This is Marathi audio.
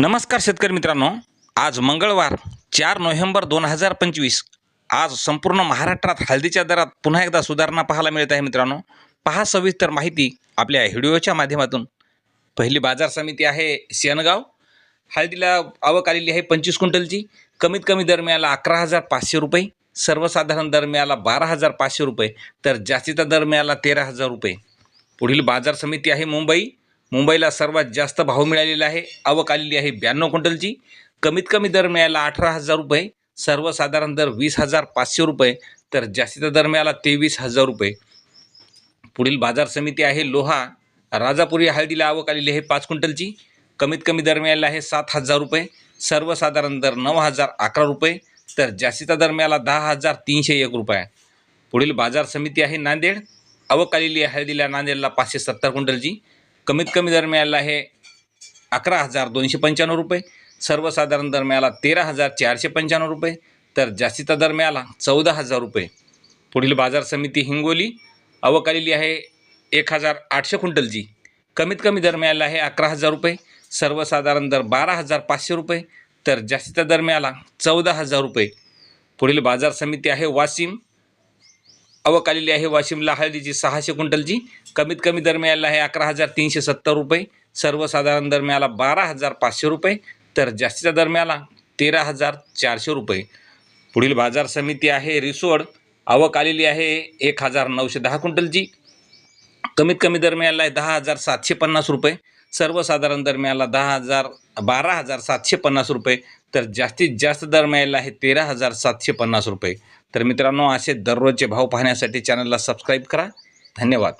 नमस्कार शेतकरी मित्रांनो. आज मंगळवार चार नोव्हेंबर दोन हजार पंचवीस. आज संपूर्ण महाराष्ट्रात हळदीच्या दरात पुन्हा एकदा सुधारणा पाहायला मिळत आहे मित्रांनो. पहा सविस्तर माहिती आपल्या व्हिडिओच्या माध्यमातून. पहिली बाजार समिती आहे सेनगाव हळदीला आवक आलेली आहे पंचवीस क्विंटलची. कमीत कमी दर मिळाला अकरा हजार पाचशे रुपये. सर्वसाधारण दर मिळाला बारा हजार पाचशे रुपये. तर जास्तीचा दर मिळाला तेरा हजार रुपये. पुढील बाजार समिती आहे मुंबई. मुंबईला सर्वात जास्त भाव मिळालेला आहे. आवक आलेली आहे ब्याण्णव क्विंटलची. कमीत कमी दर मिळाला अठरा हजार रुपये. सर्वसाधारण दर वीस हजार पाचशे रुपये. तर जास्तीचा दर मिळाला तेवीस हजार रुपये. पुढील बाजार समिती आहे लोहा. राजापुरी हळदीला आवक आलेली आहे पाच क्विंटलची. कमीत कमी दर मिळाला आहे सात हजार रुपये. सर्वसाधारण दर नऊ हजार अकरा रुपये. तर जास्तीचा दर मिळाला दहा हजार तीनशे एक रुपये. पुढील बाजार समिती आहे नांदेड. आवक आलेली आहे हळदीला नांदेडला पाचशे सत्तर क्विंटलची. कमीत कमी दर मिळाला आहे अकरा हजार दोनशे पंच्याण्णव रुपये. सर्वसाधारण दर मिळाला तेरा हजार चारशे पंच्याण्णव रुपये. तर जास्तीचा दर मिळाला चौदा हजार रुपये. पुढील बाजार समिती हिंगोली. अवकालेली आहे एक हजार आठशे क्विंटलची. कमीत कमी दर मिळाला आहे अकरा हजार रुपये. सर्वसाधारण दर बारा हजार पाचशे रुपये. तर जास्तीचा दर मिळाला चौदा हजार रुपये. पुढील बाजार समिती आहे वाशिम. आवक आलेली आहे. वाशिमला हळदीची सहाशे क्विंटलची. कमीत कमी दर मिळाला आहे अकरा हजार तीनशे सत्तर रुपये. सर्वसाधारण दर मिळाला बारा हजार पाचशे रुपये. तर जास्तीचा दर मिळाला तेरा हजार चारशे रुपये. पुढील बाजार समिती आहे रिसोड. आवक आलेली आहे एक हजार नऊशे दहा क्विंटलची. कमीत कमी दर मिळाला आहे दहा हजार सातशे पन्नास रुपये. सर्वसाधारण दर मिळाला दहा हजार बारा हजार सातशे पन्नास रुपये. तर जास्तीत जास्त दर मिळाला आहे तेरा हजार सातशे पन्नास रुपये. तर मित्रांनो असे दररोजचे भाव पाहण्यासाठी चॅनलला सबस्क्राईब करा. धन्यवाद.